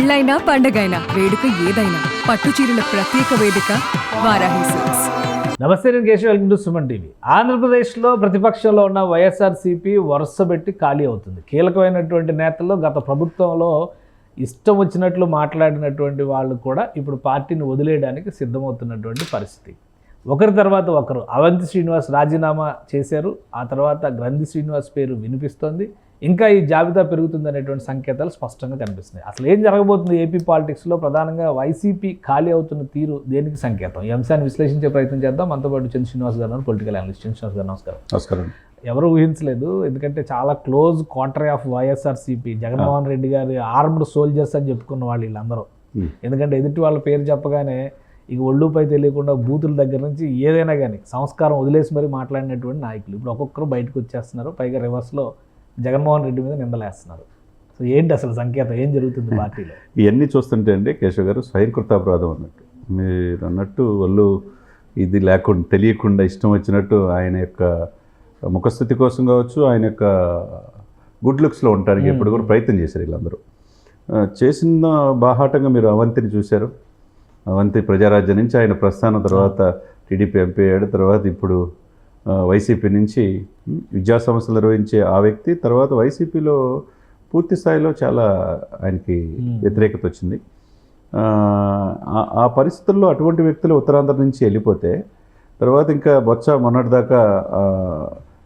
పెళ్ళైనా పండగైనా వేడుక ఏదైనా పట్టు చీరల ప్రత్యేక వేదిక వారాహి సిల్క్స్. నమస్తే నేను Keshav. Welcome to Suman TV. ఆంధ్రప్రదేశ్లో ప్రతిపక్షంలో ఉన్న వైఎస్ఆర్సీపీ వరుస పెట్టి ఖాళీ అవుతుంది. కీలకమైనటువంటి నేతలు గత ప్రభుత్వంలో ఇష్టం వచ్చినట్లు మాట్లాడినటువంటి వాళ్ళు కూడా ఇప్పుడు పార్టీని వదిలేయడానికి సిద్ధమవుతున్నటువంటి పరిస్థితి. ఒకరి తర్వాత ఒకరు. అవంతి శ్రీనివాస్ రాజీనామా చేశారు. ఆ తర్వాత గ్రంథి శ్రీనివాస్ పేరు వినిపిస్తోంది. ఇంకా ఈ జాబితా పెరుగుతుంది అనేటువంటి సంకేతాలు స్పష్టంగా కనిపిస్తున్నాయి. అసలు ఏం జరగబోతుంది ఏపీ పాలిటిక్స్లో ప్రధానంగా వైసీపీ ఖాళీ అవుతున్న తీరు దేనికి సంకేతం? ఈ అంశాన్ని విశ్లేషించే ప్రయత్నం చేద్దాం. మనతో పాటు చంద్ర శ్రీనివాస్ గారు పొలిటికల్ అనలిస్ట్. చంద్ర శ్రీనివాస్ గారు నమస్కారం. నమస్కారం. ఎవరు ఊహించలేదు. ఎందుకంటే చాలా close quarter of YSRCP. Jaganmohan Reddy garu armed soldiers అని చెప్పుకున్న వాళ్ళు వీళ్ళందరూ. ఎందుకంటే ఎదుటి వాళ్ళ పేరు చెప్పగానే ఇక ఒళ్ళుపై తెలియకుండా బూతుల దగ్గర నుంచి ఏదైనా కానీ సంస్కారం వదిలేసి మరీ మాట్లాడినటువంటి నాయకులు. ఇప్పుడు ఒక్కొక్కరు బయటకు వచ్చేస్తున్నారు పైగా రివర్స్లో జగన్మోహన్ రెడ్డి మీద నిందలేస్తున్నారు. సో ఏంటి అసలు సంకేతం? ఏం జరుగుతుంది పార్టీలో? ఇవన్నీ చూస్తుంటే అండి కేశవ్ గారు స్వయంకృతాపరాధం అన్నట్టు. మీరు అన్నట్టు వాళ్ళు ఇది లేకుండా తెలియకుండా ఇష్టం వచ్చినట్టు ఆయన యొక్క ముఖస్థితి కోసం కావచ్చు ఆయన యొక్క గుడ్ లుక్స్లో ఉండడానికి ఎప్పుడు కూడా ప్రయత్నం చేశారు వీళ్ళందరూ. చేసిన బాహాటంగా మీరు అవంతిని చూశారు. అవంతి ప్రజారాజ్యం నుంచి ఆయన ప్రస్థానం తర్వాత టీడీపీ ఎంపీ అయ్యాడు. తర్వాత ఇప్పుడు వైసీపీ నుంచి విద్యా సంస్థలు నిర్వహించే ఆ వ్యక్తి తర్వాత వైసీపీలో పూర్తి స్థాయిలో చాలా ఆయనకి వ్యతిరేకత వచ్చింది. ఆ, పరిస్థితుల్లో అటువంటి వ్యక్తులు ఉత్తరాంధ్ర నుంచి వెళ్ళిపోతే తర్వాత ఇంకా బొత్స మొన్నటిదాకా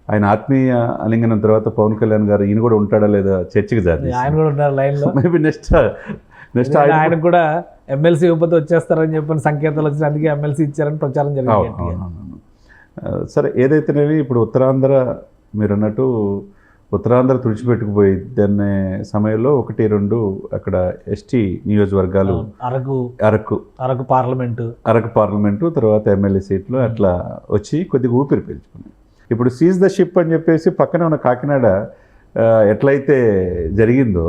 ఆయన ఆత్మీయ అలింగనం తర్వాత పవన్ కళ్యాణ్ గారు ఈయన కూడా ఉంటాడా లేదా చర్చకి జారి ఆయన కూడా ఉన్నారు లైన్లో. మేబీ నెక్స్ట్ నెక్స్ట్ ఆయన కూడా ఎమ్మెల్సీ ఇవ్వకపోతే వచ్చేస్తారని చెప్పిన సంకేతాలు వచ్చిన అందుకే ఎమ్మెల్సీ ఇచ్చారని ప్రచారం జరిగింది సరే ఏదైతేనేవి ఇప్పుడు ఉత్తరాంధ్ర మీరు అన్నట్టు ఉత్తరాంధ్ర తుడిచిపెట్టుకుపోయిద్దనే సమయంలో ఒకటి రెండు అక్కడ ఎస్టీ నియోజకవర్గాలు అరకు అరకు అరకు పార్లమెంటు. అరకు పార్లమెంటు తర్వాత ఎమ్మెల్యే సీట్లు అట్లా వచ్చి కొద్దిగా ఊపిరి పీల్చుకున్నాయి. ఇప్పుడు సీజ్ ద షిప్ అని చెప్పేసి పక్కనే ఉన్న కాకినాడ ఎట్లయితే జరిగిందో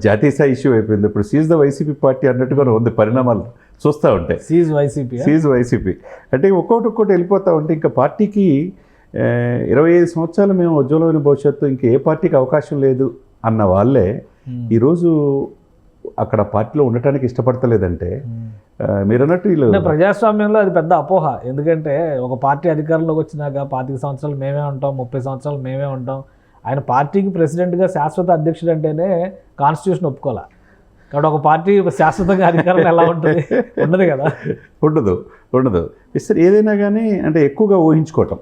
జాతీయ స్థాయి ఇష్యూ అయిపోయింది. ఇప్పుడు సీజ్ ద వైసీపీ పార్టీ అన్నట్టుగా ఉంది పరిణామాలు చూస్తూ ఉంటాయి సీజ్ వైసీపీ సీజ్ వైసీపీ అంటే ఒక్కొక్కటి ఒక్కొక్కటి వెళ్ళిపోతూ ఉంటే ఇంకా పార్టీకి ఇరవై ఐదు సంవత్సరాలు మేము ఉజ్వలమైన భవిష్యత్తు ఇంకా ఏ పార్టీకి అవకాశం లేదు అన్న వాళ్ళే ఈరోజు అక్కడ పార్టీలో ఉండటానికి ఇష్టపడతలేదంటే ఆ, మీరు అన్నట్టు వీళ్ళు ప్రజాస్వామ్యంలో అది పెద్ద అపోహ. ఎందుకంటే ఒక పార్టీ అధికారంలోకి వచ్చినాక పాతిక సంవత్సరాలు మేమే ఉంటాం ముప్పై సంవత్సరాలు మేమే ఉంటాం. ఆయన పార్టీకి ప్రెసిడెంట్గా శాశ్వత అధ్యక్షుడు అంటేనే కాన్స్టిట్యూషన్ ఒప్పుకోవాలి? కాబట్టి ఒక పార్టీ శాశ్వతంగా అధికారం ఎలా ఉంటుంది? ఉండదు కదా. ఉండదు ఉండదు. ఇస్తారు ఏదైనా కానీ అంటే ఎక్కువగా ఊహించుకోవటం.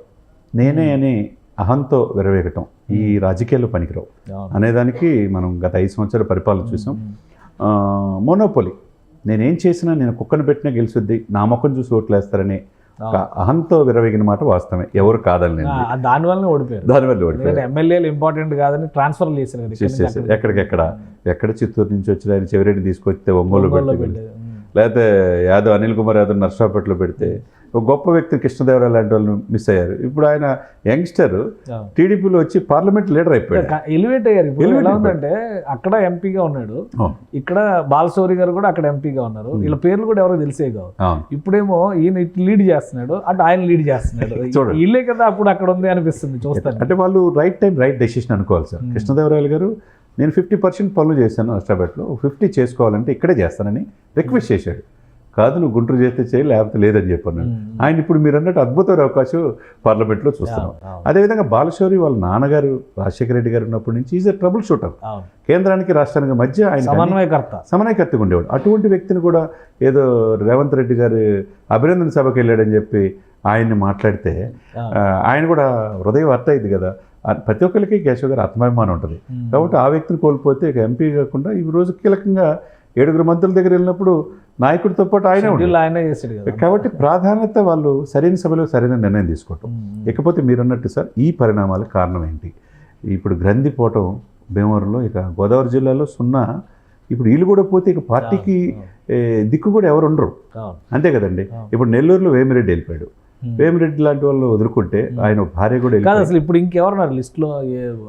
నేనే అని అహంతో విరవేగటం ఈ రాజకీయాల్లో పనికిరావు. అనేదానికి మనం గత ఐదు సంవత్సరాల పరిపాలన చూసాం. మోనోపోలి. నేనేం చేసినా నేను కుక్కను పెట్టినా గెలుసుద్ది నా ముఖం చూసి ఓట్లు వేస్తారని ఒక అహంతో విరవేగిన మాట వాస్తవమే. ఎవరు కాదని దానివల్లనే ఓడిపోయారు. దానివల్ల ఓడిపోయారు. ఎమ్మెల్యేలు ఇంపార్టెంట్ కాదని ట్రాన్స్ఫర్ చేశారు ఎక్కడికెక్కడ ఎక్కడ చిత్తూరు నుంచి వచ్చిన ఆయన చెవిరెడ్డి తీసుకొస్తే ఒంగోలు. ఉమ్. లేకపోతే యాదవ్ అనిల్ కుమార్ యాదవ్ నర్సాపేటలో పెడితే ఒక గొప్ప వ్యక్తి కృష్ణదేవరాయ లాంటి వాళ్ళు మిస్ అయ్యారు. ఇప్పుడు ఆయన యంగ్స్టర్. టీడీపీలో వచ్చి పార్లమెంట్ లీడర్ అయిపోయాడు. ఎలివేట్ అయ్యారు. ఇప్పుడు ఎలా ఉందంటే అక్కడ ఎంపీగా ఉన్నాడు. ఇక్కడ బాలశౌరి గారు కూడా అక్కడ ఎంపీగా ఉన్నారు. వీళ్ళ పేర్లు కూడా ఎవరో తెలిసే కావు. ఇప్పుడేమో ఈయన ఇటు లీడ్ చేస్తున్నాడు అటు ఆయన లీడ్ చేస్తున్నాడు. వీళ్ళే కదా అప్పుడు అక్కడ ఉంది అనిపిస్తుంది చూస్తాను. అంటే వాళ్ళు రైట్ టైం రైట్ డెసిషన్ అనుకోవాలి సార్. కృష్ణదేవరాయలు గారు నేను ఫిఫ్టీ పర్సెంట్ పనులు చేశాను నర్సాపేటలో ఫిఫ్టీ చేసుకోవాలంటే ఇక్కడే చేస్తానని రిక్వెస్ట్ చేశాడు. కాదు నువ్వు గుంటూరు చేస్తే చేయి లేకపోతే లేదని చెప్పన్నాడు ఆయన ఇప్పుడు మీరు అన్నట్టు అద్భుతమైన అవకాశం పార్లమెంట్లో చూస్తున్నాం. అదేవిధంగా బాలశౌరి వాళ్ళ నాన్నగారు రాజశేఖర రెడ్డి గారు ఉన్నప్పటి నుంచి ఈజ్ ట్రబుల్ షూటర్. కేంద్రానికి రాష్ట్రానికి మధ్య ఆయన సమన్వయకర్త. సమన్వయకర్తగా ఉండేవాడు. అటువంటి వ్యక్తిని కూడా ఏదో రేవంత్ రెడ్డి గారు అభినందన సభకి వెళ్ళాడని చెప్పి ఆయన్ని మాట్లాడితే ఆయన కూడా హృదయం అర్థ అయింది కదా. ప్రతి ఒక్కరికి కేశవ్ గారు ఆత్మాభిమానం ఉంటుంది. కాబట్టి ఆ వ్యక్తిని కోల్పోతే ఇక ఎంపీ కాకుండా ఈ రోజు కీలకంగా ఏడుగురు మంత్రుల దగ్గర వెళ్ళినప్పుడు నాయకుడితో పాటు ఆయనే కదా కాబట్టి ప్రాధాన్యత వాళ్ళు సరైన సభలో సరైన నిర్ణయం తీసుకోవటం. ఇకపోతే మీరు అన్నట్టు సార్ ఈ పరిణామాలకు కారణం ఏంటి ఇప్పుడు గ్రంథి పోవటం భీమవరంలో ఇక గోదావరి జిల్లాలో సున్నా ఇప్పుడు వీళ్ళు కూడా పోతే ఇక పార్టీకి దిక్కు కూడా ఎవరు ఉండరు. అంతే కదండి. ఇప్పుడు నెల్లూరులో వేమిరెడ్డి వెళ్ళిపోయాడు. వేమిరెడ్డి లాంటి వాళ్ళు వదులుకుంటే ఆయన భార్య కూడా కాదు అసలు ఇప్పుడు ఇంకెవరున్నారు లిస్ట్లో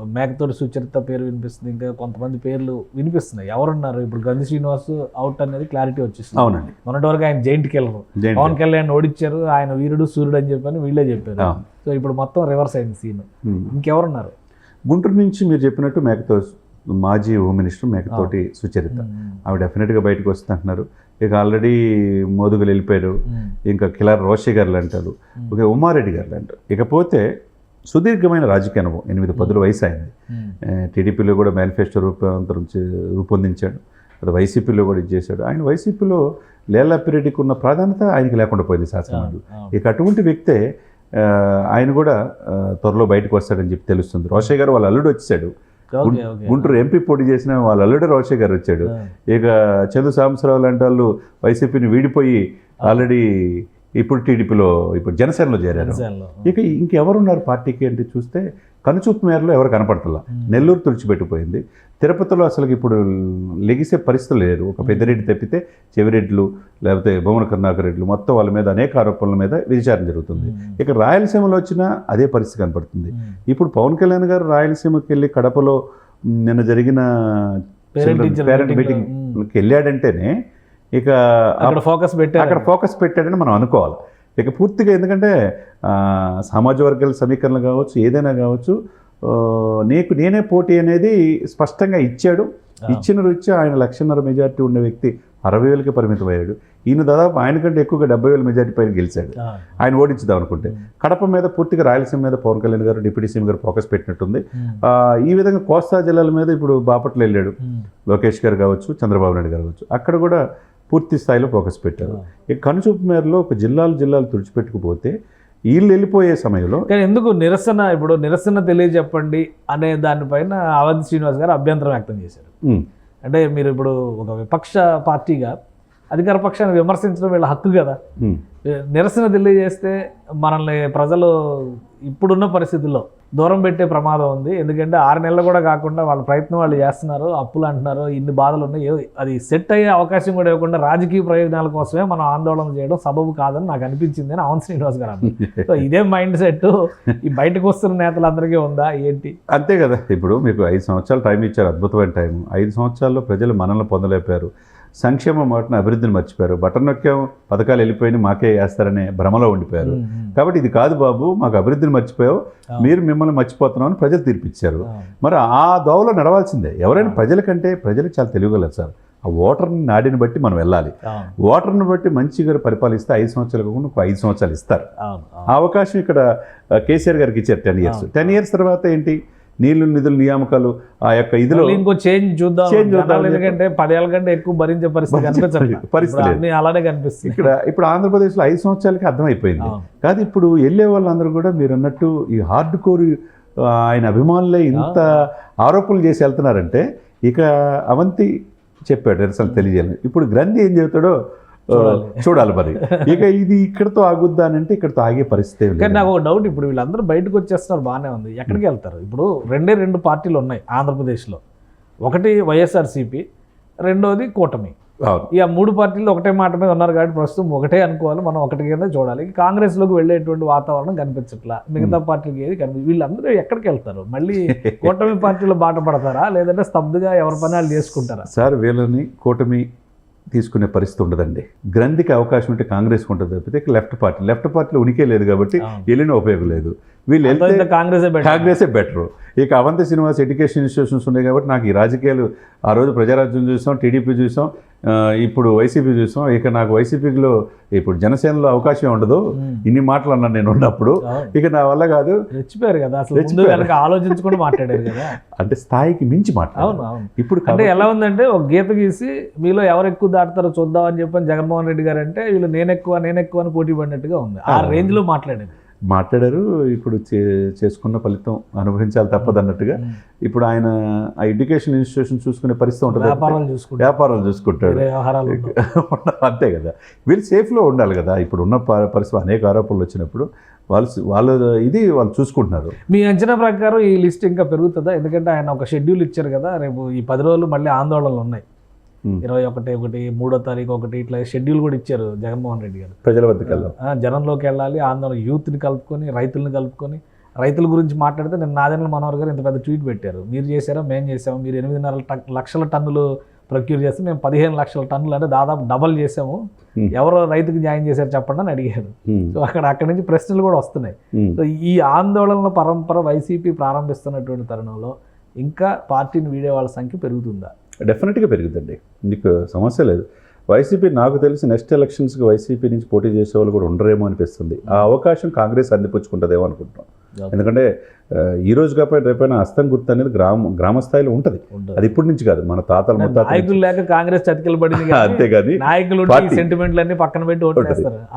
మేకతోటి సుచరిత పేరు వినిపిస్తుంది ఇంకా కొంతమంది పేర్లు వినిపిస్తున్నాయి. ఎవరున్నారు? ఇప్పుడు గంధి శ్రీనివాస్ అవుట్ అనేది క్లారిటీ వచ్చేసింది. అవునండి. మొన్నటి వరకు ఆయన జైంట్ కెళ్ళరు పవన్ కళ్యాణ్ ఓడించారు ఆయన వీరుడు సూర్యుడు అని చెప్పని వీళ్ళే చెప్పారు. సో ఇప్పుడు మొత్తం రివర్స్ అయింది సీన్ Hmm. ఇంకెవరున్నారు? గుంటూరు నుంచి మీరు చెప్పినట్టు మేకతో మాజీ హోమ్ మినిస్టర్ మేకతోటి సుచరిత. ఆవిడ డెఫినెట్గా బయటకు వస్తుందంటున్నారు ఇక ఆల్రెడీ మోదుగులు వెళ్ళిపోయారు. ఇంకా కిలార్ రోషి గారు అంటారు. ఒక ఉమారెడ్డి గారు అంటారు. ఇకపోతే సుదీర్ఘమైన రాజకీయ అనుభవం ఎనిమిది పదుల వయసు అయింది. టీడీపీలో కూడా మేనిఫెస్టో రూపాంతరం రూపొందించాడు. అది వైసీపీలో కూడా ఇచ్చేశాడు ఆయన వైసీపీలో లేలాపిరెడ్డికి ఉన్న ప్రాధాన్యత ఆయనకి లేకుండా పోయింది శాసనమండలి. ఇక అటువంటి వ్యక్తే ఆయన కూడా త్వరలో బయటకు వస్తాడని చెప్పి తెలుస్తుంది. రోషయ్య గారు వాళ్ళ అల్లుడు వచ్చాడు గుంటూరు ఎంపీ పోటీ చేసిన వాళ్ళ అల్లుడు రోషయ్య గారు వచ్చాడు. ఇక చందు సాంబశివరావు లాంటి వాళ్ళు వైసీపీని వీడిపోయి ఆల్రెడీ ఇప్పుడు టీడీపీలో ఇప్పుడు జనసేనలో చేరారు. ఇక ఇంకెవరున్నారు పార్టీకి అంటే చూస్తే కనుచూపు మేరలో ఎవరు కనపడతలా? నెల్లూరు తుడిచిపెట్టిపోయింది. తిరుపతిలో అసలు ఇప్పుడు లెగిసే పరిస్థితులు లేరు ఒక పెద్దిరెడ్డి తప్పితే చెవిరెడ్లు లేకపోతే భువన కరుణాకర్ రెడ్లు మొత్తం వాళ్ళ మీద అనేక ఆరోపణల మీద విచారణ జరుగుతుంది. ఇక రాయలసీమలో వచ్చినా అదే పరిస్థితి కనపడుతుంది. ఇప్పుడు పవన్ కళ్యాణ్ గారు రాయలసీమకి వెళ్ళి కడపలో నిన్న జరిగిన పేరెంట్ మీటింగ్కి వెళ్ళాడంటేనే ఇక అక్కడ ఫోకస్ పెట్టారు. అక్కడ ఫోకస్ పెట్టాడని మనం అనుకోవాలి. ఇక పూర్తిగా ఎందుకంటే సామాజ వర్గాల సమీకరణ కావచ్చు ఏదైనా కావచ్చు నీకు నేనే పోటీ అనేది స్పష్టంగా ఇచ్చాడు. ఇచ్చిన రుచి ఆయన లక్షన్నర మెజార్టీ ఉన్న వ్యక్తి అరవై వేలకి పరిమితం అయ్యాడు. ఈయన దాదాపు ఆయన కంటే ఎక్కువగా డెబ్బై వేల మెజార్టీ పైన గెలిచాడు. ఆయన ఓడించుదాం అనుకుంటే. కడప మీద పూర్తిగా రాయలసీమ మీద పవన్ కళ్యాణ్ గారు డిప్యూటీ సీఎం గారు ఫోకస్ పెట్టినట్టుంది. ఈ విధంగా కోస్తా జిల్లాల మీద ఇప్పుడు బాపట్ల వెళ్ళాడు. లోకేష్ గారు కావచ్చు చంద్రబాబు నాయుడు గారు కావచ్చు. అక్కడ కూడా పూర్తి స్థాయిలో ఫోకస్ పెట్టారు. ఈ కనుచూపు మేరలో ఒక జిల్లాలు జిల్లాలు తుడిచిపెట్టుకుపోతే వీళ్ళు వెళ్ళిపోయే సమయంలో కానీ ఎందుకు నిరసన ఇప్పుడు నిరసన తెలియజెప్పండి అనే దానిపైన అవంతి శ్రీనివాస్ గారు అభ్యంతరం వ్యక్తం చేశారు. అంటే మీరు ఇప్పుడు ఒక విపక్ష పార్టీగా అధికార పక్షాన్ని విమర్శించడం వీళ్ళ హక్కు కదా. నిరసన తెలియజేస్తే మనల్ని ప్రజలు ఇప్పుడున్న పరిస్థితుల్లో దూరం పెట్టే ప్రమాదం ఉంది. ఎందుకంటే ఆరు నెలలు కూడా కాకుండా వాళ్ళ ప్రయత్నం వాళ్ళు చేస్తున్నారు. అప్పులు అంటున్నారు. ఇన్ని బాధలు ఉన్నాయి. అది సెట్ అయ్యే అవకాశం కూడా ఇవ్వకుండా రాజకీయ ప్రయోజనాల కోసమే మనం ఆందోళన చేయడం సబబు కాదని నాకు అనిపించింది అని అవన్ శ్రీనివాస్ గారు అన్నారు. సో ఇదే మైండ్ సెట్. ఈ బయటకు వస్తున్న నేతలందరికీ ఉందా? ఏంటి? అంతే కదా. ఇప్పుడు మీకు ఐదు సంవత్సరాలు టైం ఇచ్చారు. అద్భుతమైన టైం. ఐదు సంవత్సరాల్లో ప్రజలు మనల్ని పొందలేపారు. సంక్షేమ మాటను అభివృద్ధిని మర్చిపోయారు. బటన్ నొక్కాం పథకాలు వెళ్ళిపోయి మాకే వేస్తారనే భ్రమలో ఉండిపోయారు. కాబట్టి ఇది కాదు బాబు మాకు అభివృద్ధిని మర్చిపోయావు. మీరు మిమ్మల్ని మర్చిపోతున్నామని ప్రజలు తీర్పిచ్చారు. మరి ఆ దోవలో నడవాల్సిందే. ఎవరైనా ప్రజలకంటే ప్రజలు చాలా తెలియగలరు సార్. ఆ ఓటర్ని నాడిని బట్టి మనం వెళ్ళాలి. ఓటర్ని బట్టి మంచిగా పరిపాలిస్తే ఐదు సంవత్సరాలు కాకుండా ఐదు సంవత్సరాలు ఇస్తారు. ఆ అవకాశం ఇక్కడ కేసీఆర్ గారికి ఇచ్చారు టెన్ ఇయర్స్. టెన్ ఇయర్స్ తర్వాత ఏంటి? నీళ్ళు నిధులు నియామకాలు ఆ యొక్క ఇదిలో ఇంకో చేంజ్ చూద్దాం. Change చూద్దాం. ఎందుకంటే పదేళ్ళ కంటే ఎక్కువ భరించే పరిస్థితి కనిపించట్లేదు పరిస్థితి అలానే కనిపిస్తుంది ఇక్కడ ఇప్పుడు ఆంధ్రప్రదేశ్లో ఐదు సంవత్సరాలకి అర్థమైపోయింది. కాదు ఇప్పుడు వెళ్ళే వాళ్ళందరూ కూడా మీరు అన్నట్టు ఈ హార్డ్ కోర్ ఆయన అభిమానులే ఇంత ఆరోపణలు చేసి వెళ్తున్నారంటే ఇక అవంతి చెప్పాడు అసలు తెలియజేయాలి ఇప్పుడు గ్రంథి ఏం చెబుతాడో చూడాలి. మరి. ఇక ఇది ఇక్కడతో ఆగుద్దా అని అంటే ఇక్కడతో ఆగే పరిస్థితి కానీ. నాకు ఒక డౌట్ ఇప్పుడు వీళ్ళందరూ బయటకు వచ్చేస్తున్నారు బాగానే ఉంది. ఎక్కడికి వెళ్తారు? ఇప్పుడు రెండే రెండు పార్టీలు ఉన్నాయి ఆంధ్రప్రదేశ్లో. ఒకటి వైఎస్ఆర్సీపీ రెండోది కూటమి. ఆ మూడు పార్టీలు ఒకటే మాట మీద ఉన్నారు కాబట్టి ప్రస్తుతం ఒకటే అనుకోవాలి మనం ఒకటి కింద చూడాలి. కాంగ్రెస్లోకి వెళ్ళేటువంటి వాతావరణం కనిపించట్లా. మిగతా పార్టీలకి ఏది కనిపి వీళ్ళందరూ ఎక్కడికి వెళ్తారు? మళ్ళీ కూటమి పార్టీలో బాట పడతారా? లేదంటే స్తబ్దుగా ఎవరి పని వాళ్ళు చేసుకుంటారా? సార్ వీళ్ళని కూటమి తీసుకునే పరిస్థితి ఉండదండి గ్రంథికి అవకాశం ఉంటే కాంగ్రెస్ ఉంటుంది తప్పితే లెఫ్ట్ పార్టీ లెఫ్ట్ పార్టీలో ఉనికే లేదు కాబట్టి. వెళ్ళిన ఉపయోగం లేదు వీళ్ళు కాంగ్రెసే కాంగ్రెసే బెటర్ ఇక అవంతి శ్రీనివాస్ ఎడ్యుకేషన్ ఇన్స్టిట్యూషన్స్ ఉన్నాయి కాబట్టి నాకు ఈ రాజకీయాలు ఆ రోజు ప్రజారాజ్యం చూసాం టీడీపీ చూసాం ఇప్పుడు వైసీపీ చూసాం. ఇక నాకు వైసీపీలో ఇప్పుడు జనసేనలో అవకాశం ఉండదు. ఇన్ని మాటలు అన్నాను నేను ఉన్నప్పుడు. ఇక నా వల్ల కాదు. రెచ్చిపోయారు కదా అసలు ఆలోచించుకొని మాట్లాడారు కదా. అంటే స్థాయికి మించి మాట అవును అవును. ఇప్పుడు అంటే ఎలా ఉందంటే ఒక గీత గీసి మీలో ఎవరు ఎక్కువ దాటుతారో చూద్దాం అని చెప్పని జగన్మోహన్ రెడ్డి గారు అంటే వీళ్ళు నేను ఎక్కువ నేను ఎక్కువ అని పోటీ పడినట్టుగా ఉంది. ఆ అవును. రేంజ్లో మాట్లాడారు. మాట్లాడారు ఇప్పుడు చే- చేసుకున్న ఫలితం అనుభవించాలి తప్పదన్నట్టుగా ఇప్పుడు ఆయన ఆ ఎడ్యుకేషన్ ఇన్స్టిట్యూషన్ చూసుకునే పరిస్థితి ఉంటుంది. వ్యాపారాలు చూసుకుంటే వ్యాపారాలు చూసుకుంటాడు. అంతే కదా. వీళ్ళు సేఫ్లో ఉండాలి కదా. ఇప్పుడు ఉన్న పరిస్థితి అనేక ఆరోపణలు వచ్చినప్పుడు వాళ్ళు వాళ్ళు ఇది వాళ్ళు చూసుకుంటున్నారు. మీ అంచనా ప్రకారం ఈ లిస్ట్ ఇంకా పెరుగుతుందా? ఎందుకంటే ఆయన ఒక షెడ్యూల్ ఇచ్చారు కదా రేపు ఈ పది రోజులు మళ్ళీ ఆందోళనలు ఉన్నాయి. ఇరవై ఒకటి ఒకటి మూడో తారీఖు ఒకటి ఇట్లా షెడ్యూల్ కూడా ఇచ్చారు జగన్మోహన్ రెడ్డి గారు. ప్రజల వద్దకు జనంలోకి వెళ్ళాలి ఆందోళన యూత్ని కలుపుకొని రైతులను కలుపుకొని రైతుల గురించి మాట్లాడితే నేను నాదెండ్ల మనోహర్ గారు ఇంత పెద్ద ట్వీట్ పెట్టారు. మీరు చేశారా? మేము చేసాము మీరు ఎనిమిదిన్నర లక్షల టన్నులు ప్రొక్యూర్ చేస్తే మేము పదిహేను లక్షల టన్నులు అంటే దాదాపు డబల్ చేసాము. Hmm. ఎవరో రైతుకి న్యాయం చేశారు చెప్పండి అని అడిగారు. ఉమ్. సో అక్కడ అక్కడి నుంచి ప్రశ్నలు కూడా వస్తున్నాయి. సో ఈ ఆందోళనల పరంపర వైసీపీ ప్రారంభిస్తున్నటువంటి తరుణంలో ఇంకా పార్టీని వీడే వాళ్ళ సంఖ్య పెరుగుతుందా? డెఫినెట్గా పెరుగుద్దండి. మీకు సమస్య లేదు. వైసీపీ నాకు తెలిసి నెక్స్ట్ ఎలక్షన్స్కి వైసీపీ నుంచి పోటీ చేసే వాళ్ళు కూడా ఉండరేమో అనిపిస్తుంది. ఆ అవకాశం కాంగ్రెస్ అందిపుచ్చుకుంటుందేమో అనుకుంటున్నాం. ఎందుకంటే ఈ రోజు కాకపోతే రేపైనా హస్తం గుర్తు అనేది గ్రామ గ్రామ స్థాయిలో ఉంటుంది. అది ఇప్పటి నుంచి కాదు. మన తాతల నాయకులు లేక కాంగ్రెస్ చతికిల పడింది కానీ అంతేగాని నాయకులు పార్టీ. సెంటిమెంట్లు అన్ని పక్కన పెట్టి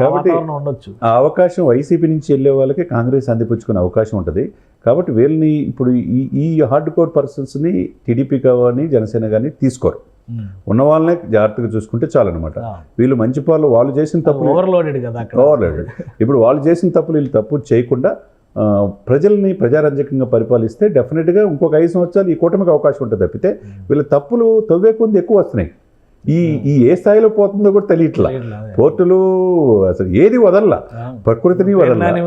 కాబట్టి- ఉండొచ్చు. ఆ అవకాశం వైసీపీ నుంచి వెళ్ళే వాళ్ళకి కాంగ్రెస్ అందిపుచ్చుకునే అవకాశం ఉంటుంది. కాబట్టి వీళ్ళని ఇప్పుడు ఈ ఈ హార్డ్ కోర్ పర్సన్స్ని టీడీపీ కానీ జనసేన కానీ తీసుకోరు. ఉన్న వాళ్ళనే జాగ్రత్తగా చూసుకుంటే చాలన్నమాట. వీళ్ళు మంచి పాలు వాళ్ళు చేసిన తప్పులు ఓవర్లోడెడ్ కదా ఓవర్లోడెడ్ ఇప్పుడు వాళ్ళు చేసిన తప్పులు వీళ్ళు తప్పు చేయకుండా ప్రజల్ని ప్రజారంజకంగా పరిపాలిస్తే డెఫినెట్గా ఇంకొక ఐదు సంవత్సరాలు ఈ కూటమికి అవకాశం ఉంటుంది తప్పితే వీళ్ళ తప్పులు తవ్వే కొంది ఎక్కువ వస్తున్నాయి. ఈ ఈ ఏ స్థాయిలో పోతుందో కూడా తెలియట్లా. కోర్టులు అసలు ఏది వదల్లా. ప్రకృతిని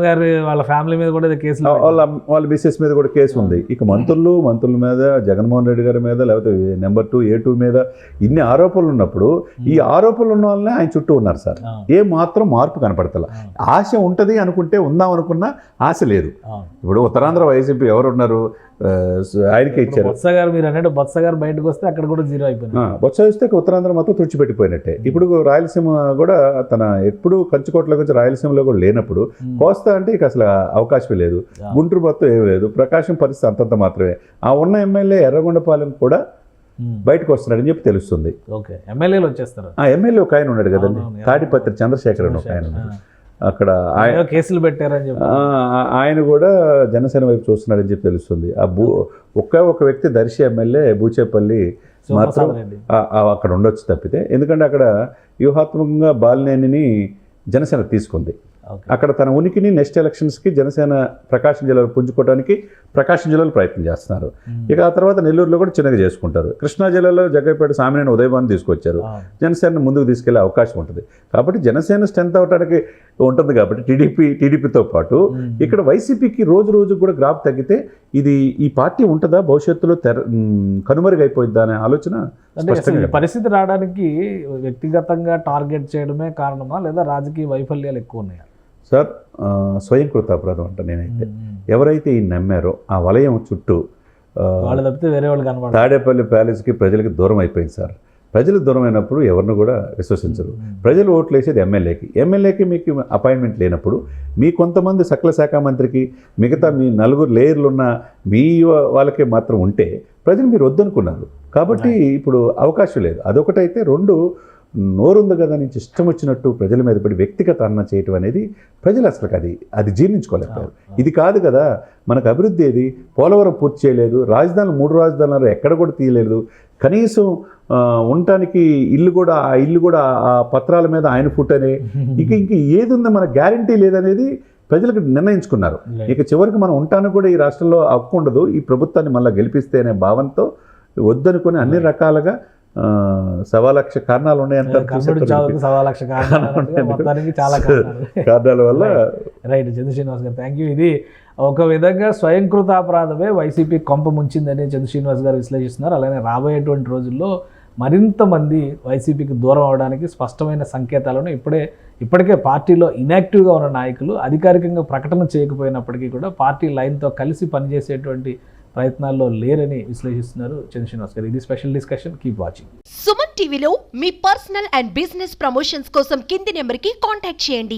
గారు వాళ్ళ ఫ్యామిలీ మీద కూడా కేసులు వాళ్ళ వాళ్ళ బిసినెస్ మీద కూడా కేసు ఉంది. ఇక మంత్రులు మంత్రుల మీద జగన్మోహన్ రెడ్డి గారి మీద లేకపోతే నెంబర్ టూ ఏ టూ మీద ఇన్ని ఆరోపణలు ఉన్నప్పుడు ఈ ఆరోపణలు ఉన్న వాళ్ళనే ఆయన చుట్టూ ఉన్నారు సార్. ఏ మాత్రం మార్పు కనపడతల. ఆశ ఉంటుంది అనుకుంటే ఉందాం అనుకున్నా ఆశ లేదు. ఇప్పుడు ఉత్తరాంధ్ర వైసీపీ ఎవరు ఉన్నారు ఆయనకే ఇచ్చారు. బొత్స గారు మీరు అన్నట్టు బొత్స గారు బయటకు వస్తే అక్కడ కూడా జీరో అయిపోయింది. బొత్స చూస్తే ఉత్తరాంధ్ర మొత్తం తుడిచిపెట్టిపోయినట్టే. ఇప్పుడు రాయలసీమ కూడా తన ఎప్పుడు కంచుకోట్ల గురించి రాయలసీమలో కూడా లేనప్పుడు కోస్తా అంటే ఇక అసలు అవకాశమే లేదు. గుంటూరు మొత్తం ఏం లేదు. ప్రకాశం పరిస్థితి అంతంత మాత్రమే. ఆ ఉన్న ఎమ్మెల్యే ఎర్రగొండపాలెం కూడా. బయటకు వస్తున్నాడని చెప్పి తెలుస్తుంది. ఓకే ఎమ్మెల్యేలు వచ్చేస్తారు. ఆ ఎమ్మెల్యే ఒక ఆయన ఉన్నాడు కదండి. తాడిపత్రి చంద్రశేఖర్ అని ఒక ఆయన ఉన్నాడు. అక్కడ ఆయన కేసులు పెట్టారని చెప్పి. ఆయన కూడా జనసేన వైపు చూస్తున్నాడని చెప్పి తెలుస్తుంది. ఆ భూ ఒకే ఒక వ్యక్తి దర్శి ఎమ్మెల్యే బూచేపల్లి మాత్రం అక్కడ ఉండొచ్చు తప్పితే. ఎందుకంటే అక్కడ వ్యూహాత్మకంగా బాలినేనిని జనసేన తీసుకుంది. అక్కడ తన ఉనికిని నెక్స్ట్ ఎలక్షన్స్కి జనసేన ప్రకాశం జిల్లాలో పుంజుకోవడానికి ప్రకాశం జిల్లాలో ప్రయత్నం చేస్తున్నారు. ఇక ఆ తర్వాత నెల్లూరులో కూడా చిన్నగా చేసుకుంటారు. కృష్ణా జిల్లాలో జగ్గైపేట సామినేని ఉదయభాన్ తీసుకొచ్చారు. ఆ. జనసేన ముందుకు తీసుకెళ్ళే అవకాశం ఉంటుంది. కాబట్టి జనసేన స్ట్రెంత్ అవడానికి ఉంటుంది కాబట్టి టీడీపీ టీడీపీతో పాటు ఇక్కడ వైసీపీకి రోజు రోజు కూడా గ్రాఫ్ తగ్గితే ఇది ఈ పార్టీ ఉంటుందా? భవిష్యత్తులో తెర మ్, కనుమరుగైపోయిద్దా అనే ఆలోచన పరిస్థితి రావడానికి వ్యక్తిగతంగా టార్గెట్ చేయడమే కారణమా లేదా రాజకీయ వైఫల్యాలు ఎక్కువ ఉన్నాయా? సార్ ఆ, స్వయం కృతాపరాధం అంట నేనైతే. ఎవరైతే ఈ నమ్మారో ఆ వలయం చుట్టూ వాళ్ళు తప్పితే వేరే వాళ్ళు కనబడతారు తాడేపల్లి ప్యాలెస్కి ప్రజలకి దూరం అయిపోయింది సార్. ప్రజలు దూరం అయినప్పుడు ఎవరిని కూడా విశ్వసించరు. ప్రజలు ఓట్లు వేసేది ఎమ్మెల్యేకి. ఎమ్మెల్యేకి మీకు అపాయింట్మెంట్ లేనప్పుడు మీ కొంతమంది సకల శాఖ మంత్రికి మిగతా మీ నలుగురు లేయర్లు ఉన్న మీ వాళ్ళకే మాత్రం ఉంటే ప్రజలు మీరు వద్దనుకున్నారు. కాబట్టి ఇప్పుడు అవకాశం లేదు. అదొకటైతే రెండు నోరుంది కదా నుంచి ఇష్టం వచ్చినట్టు ప్రజల మీద పడి వ్యక్తిగత అన్న చేయటం అనేది ప్రజలు అసలు అది అది జీర్ణించుకోలేకపోయారు. ఇది కాదు కదా మనకు అభివృద్ధి ఏది? పోలవరం పూర్తి చేయలేదు. రాజధానులు మూడు రాజధానులు ఎక్కడ కూడా తీయలేదు. కనీసం ఉండటానికి ఇల్లు కూడా ఆ ఇల్లు కూడా ఆ పత్రాల మీద ఆయన ఫుట్టనే ఇక ఇంక ఏది ఉందో మన గ్యారంటీ లేదనేది ప్రజలకు నిర్ణయించుకున్నారు. ఇక చివరికి మనం ఉండటానికి కూడా ఈ రాష్ట్రంలో హక్కు ఉండదు. ఈ ప్రభుత్వాన్ని మళ్ళీ గెలిపిస్తే అనే భావంతో వద్దనుకొని అన్ని రకాలుగా సవా లక్ష కారణాలు ఉన్నాయంటారు కారణాలు మొత్తానికి చాలా కారణాలు. కారణాల వల్ల రైట్ చంద్ర శ్రీనివాస్ గారు థ్యాంక్ యూ ఇది ఒక విధంగా స్వయంకృత అపరాధమే వైసీపీ కొంప ముంచిందని చంద్ర శ్రీనివాస్ గారు విశ్లేషిస్తున్నారు. అలానే రాబోయేటువంటి రోజుల్లో మరింత మంది వైసీపీకి దూరం అవడానికి స్పష్టమైన సంకేతాలను ఇప్పుడే ఇప్పటికే పార్టీలో ఇనాక్టివ్గా ఉన్న నాయకులు అధికారికంగా ప్రకటన చేయకపోయినప్పటికీ కూడా పార్టీ లైన్తో కలిసి పనిచేసేటువంటి ప్రయత్నాల్లో లేరని విశ్లేషిస్తున్నారు చంద్ర శ్రీనివాస్ గారు. ఇది special discussion. Keep watching Suman టీవీలో మీ పర్సనల్ అండ్ బిజినెస్ ప్రమోషన్స్ కోసం కింది నెంబర్కి కాంటాక్ట్ చేయండి.